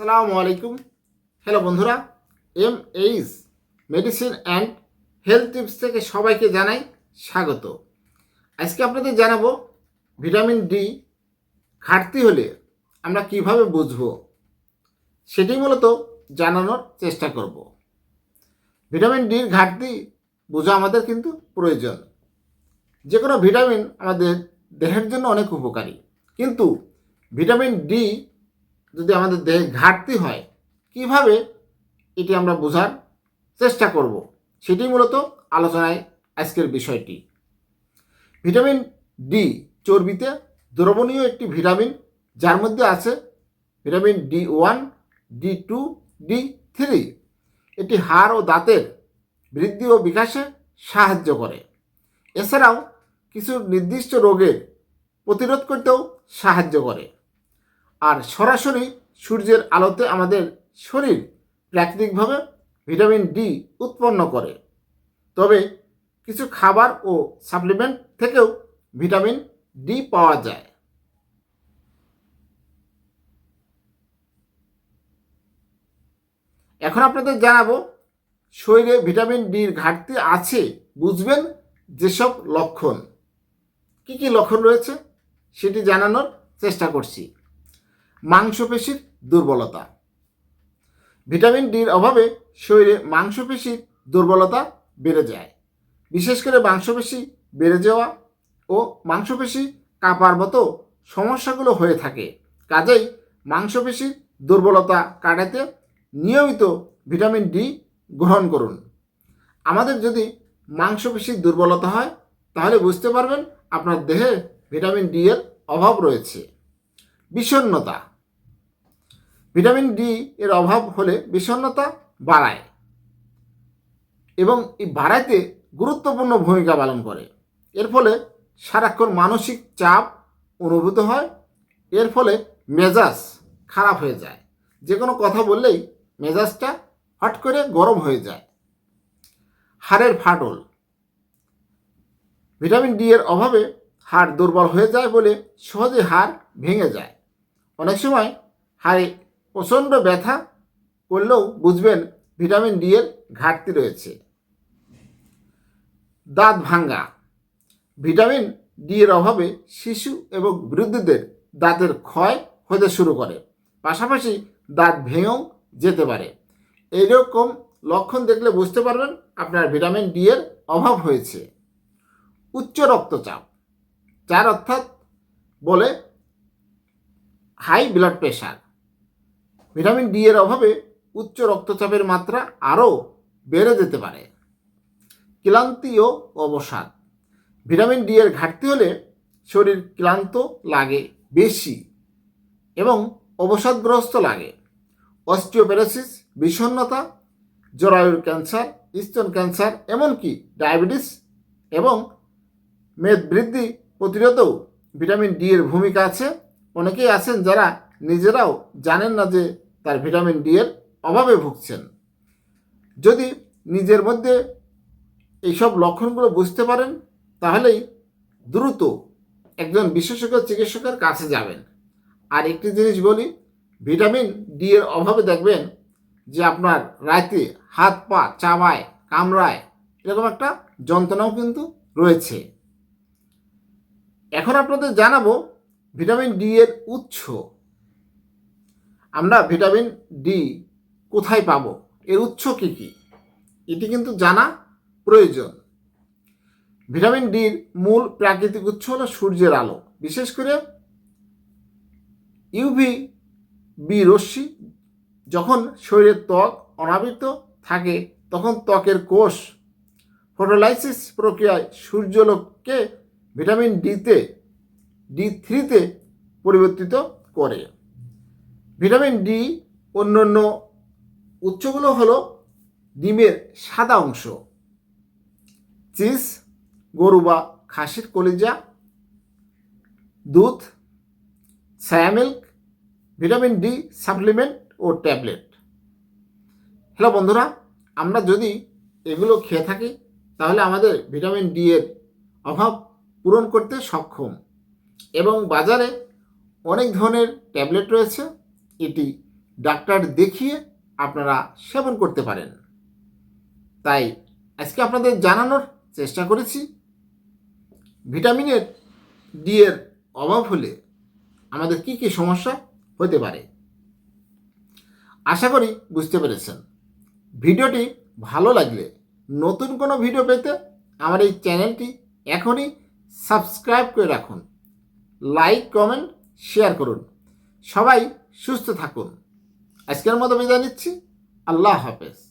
আসসালামু আলাইকুম। হ্যালো বন্ধুরা, M H medicine and health tips থেকে সবাইকে জানাই স্বাগত। আজকে আপনাদের জানাব ভিটামিন ডি ঘাটতি হলে আমরা কীভাবে বুঝব, সেটি মূলত জানানোর চেষ্টা করব। ভিটামিন ডির ঘাটতি বোঝা আমাদের কিন্তু প্রয়োজন। যে কোনো ভিটামিন আমাদের দেহের জন্য অনেক উপকারী, কিন্তু ভিটামিন ডি যদি আমাদের দেহে ঘাটতি হয়, কীভাবে এটি আমরা বোঝার চেষ্টা করব? সেটি মূলত আলোচনায় আজকের বিষয়টি। ভিটামিন ডি চর্বিতে দ্রবণীয় একটি ভিটামিন, যার মধ্যে আছে vitamin D one D two D three এটি হাড় ও দাঁতের বৃদ্ধি ও বিকাশে সাহায্য করে। এছাড়াও কিছু নির্দিষ্ট রোগের প্রতিরোধ করতেও সাহায্য করে। আর সরাসরি সূর্যের আলোতে আমাদের শরীর প্রাকৃতিকভাবে ভিটামিন ডি উৎপন্ন করে। তবে কিছু খাবার ও সাপ্লিমেন্ট থেকেও ভিটামিন ডি পাওয়া যায়। এখন আপনাদের জানাব, শরীরে ভিটামিন ডির ঘাটতি আছে বুঝবেন যেসব লক্ষণ। কি কি লক্ষণ রয়েছে সেটি জানানোর চেষ্টা করছি। মাংসপেশির দুর্বলতা। ভিটামিন ডির অভাবে শরীরে মাংসপেশির দুর্বলতা বেড়ে যায়। বিশেষ করে মাংসপেশি বেড়ে যাওয়া ও মাংসপেশি কাঁপার মতো সমস্যাগুলো হয়ে থাকে। কাজেই মাংসপেশির দুর্বলতা কাটাতে নিয়মিত ভিটামিন ডি গ্রহণ করুন। আমাদের যদি মাংসপেশির দুর্বলতা হয়, তাহলে বুঝতে পারবেন আপনার দেহে ভিটামিন ডি এর অভাব রয়েছে। বিষণ্নতা ভিটামিন ডি এর অভাব হলে বিষণ্নতা বাড়ায় এবং এই বাড়াইতে গুরুত্বপূর্ণ ভূমিকা পালন করে। এর ফলে সারাক্ষণ মানসিক চাপ অনুভূত হয়, এর ফলে মেজাজ খারাপ হয়ে যায়। যে কোনো কথা বললেই মেজাজটা হট করে গরম হয়ে যায়। হাড়ের ফাটল। ভিটামিন ডি এর অভাবে হাড় দুর্বল হয়ে যায় বলে সহজে হাড় ভেঙে যায়। অনেক সময় হাড়ে প্রচণ্ড ব্যথা করলেও বুঝবেন ভিটামিন ডি এর ঘাটতি রয়েছে। দাঁত ভাঙ্গা। ভিটামিন ডি এর অভাবে শিশু এবং বৃদ্ধদের দাঁতের ক্ষয় হতে শুরু করে, পাশাপাশি দাঁত ভেঙেও যেতে পারে। এইরকম লক্ষণ দেখলে বুঝতে পারবেন আপনার ভিটামিন ডি এর অভাব হয়েছে। উচ্চ রক্তচাপ। যার অর্থাৎ বলে high blood pressure vitamin D এর অভাবে উচ্চ রক্তচাপের মাত্রা আরও বেড়ে যেতে পারে। ক্লান্তি ও অবসাদ। ভিটামিন ডি এর ঘাটতি হলে শরীর ক্লান্ত লাগে বেশি এবং অবসাদগ্রস্ত লাগে। অস্টিওপ্যারাসিস বিষণ্ণতা, জরায়ুর ক্যান্সার, স্তন ক্যান্সার, এমনকি ডায়াবেটিস এবং মেদ বৃদ্ধি প্রতিরোধেও ভিটামিন ডি এর ভূমিকা আছে। অনেকেই আছেন যারা নিজেরাও জানেন না যে তার ভিটামিন ডি এর অভাবে ভুগছেন। যদি নিজের মধ্যে এইসব লক্ষণগুলো বুঝতে পারেন, তাহলেই দ্রুত একজন বিশেষজ্ঞ চিকিৎসকের কাছে যাবেন। আর একটি জিনিস বলি, ভিটামিন ডি এর অভাবে দেখবেন যে আপনার রাতে হাত পা চাবায়, কামড়ায়, এরকম একটা যন্ত্রণাও কিন্তু রয়েছে। এখন আপনাদের জানাব ভিটামিন ডি এর উৎস। আমরা ভিটামিন ডি কোথায় পাব? এর উৎস কী কী? এটি কিন্তু জানা প্রয়োজন। ভিটামিন ডির মূল প্রাকৃতিক উৎস হল সূর্যের আলো। বিশেষ করে ইউভি বি রশ্মি, যখন শরীরের ত্বক অনাবৃত থাকে, তখন ত্বকের কোষ ফটোলাইসিস প্রক্রিয়ায় সূর্যলোককে ভিটামিন ডিতে ডি থ্রিতে পরিবর্তিত করে। ভিটামিন ডি অন্যান্য উৎসগুলো হলো ডিমের সাদা অংশ, চিজ, গরু বা খাসির কলিজা, দুধ soya milk vitamin D supplement ও ট্যাবলেট হ্যালো বন্ধুরা, আমরা যদি এগুলো খেয়ে থাকি, তাহলে আমাদের ভিটামিন ডি এর অভাব পূরণ করতে সক্ষম। এবং বাজারে অনেক ধরনের ট্যাবলেট রয়েছে। এটি ডাক্তার দেখিয়ে আপনারা সেবন করতে পারেন। তাই আজকে আপনাদের জানানোর চেষ্টা করেছি ভিটামিনের ডি এর অভাব হলে আমাদের কি কি সমস্যা হতে পারে? আশা করি বুঝতে পেরেছেন। ভিডিওটি ভালো লাগলে নতুন কোনো ভিডিও পেতে আমার এই চ্যানেলটি এখনই সাবস্ক্রাইব করে রাখুন। লাইক কমেন্ট শেয়ার করুন। সবাই সুস্থ থাকুন। আজকের মতো বিদায় নিচ্ছি। আল্লাহ হাফেজ।